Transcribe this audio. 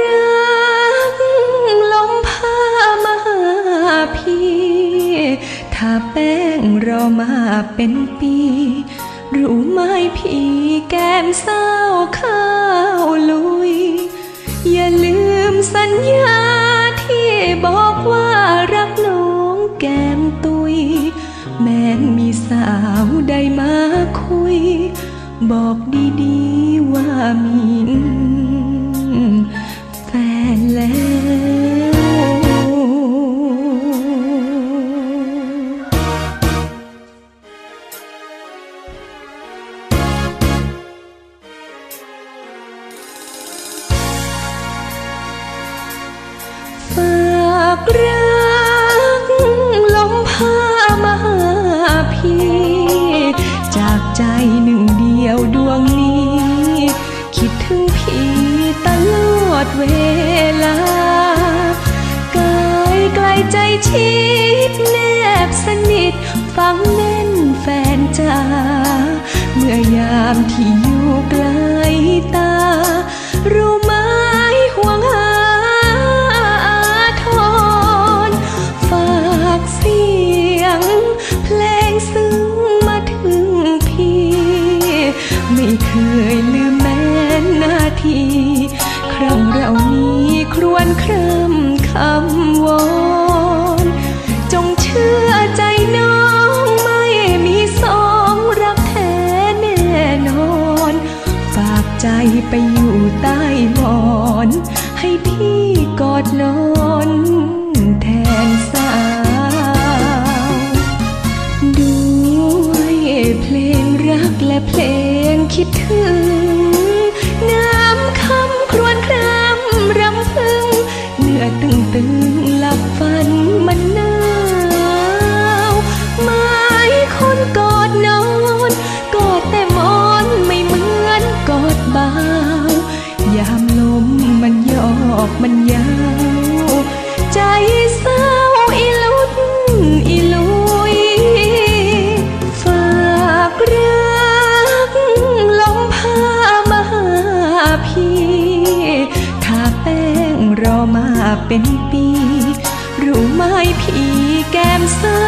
รักลมพามาหาพี่ ถ้าแป้งรอมาเป็นปี รู้ไหมพี่แก้มเศร้าข้าวลุย อย่าลืมสัญญาที่บอกว่ารักน้องแก้มตุย แม้มีสาวใดมาคุย บอกดีๆว่ามีน ฝากรักลมพามาหาพี่ จากใจหนึ่งเดียวดวงนี้ คิดถึงพี่ตลอด ดเวลากายไกลใจชิดแนบสนิทฟังแน่นแฟนจ้าเมื่อยามที่อยู่ไกลตา รู้ไหมห่วงหาทรฝากเสียง เพลงซึ้งมาถึงพี่ ไม่เคยลืมแม้นาที ครั้งเรานี้ครวนคร่ำคำวอนจงเชื่อใจน้องไม่มีสองรักแท้แน่นอน ฝากใจไปอยู่ใต้หมอน ให้พี่กอดนอนแทนสาวด้วยเพลงรักและเพลงคิดถึง ระตึงตึงๆหลับฝันมันหนาวไม้คนกอดนอนกอดแต่มอนไม่เหมือนกอดบ่าวยามลมมันยอกมันยาว เป็นปี รู้ไหมพี่แก้มเศร้า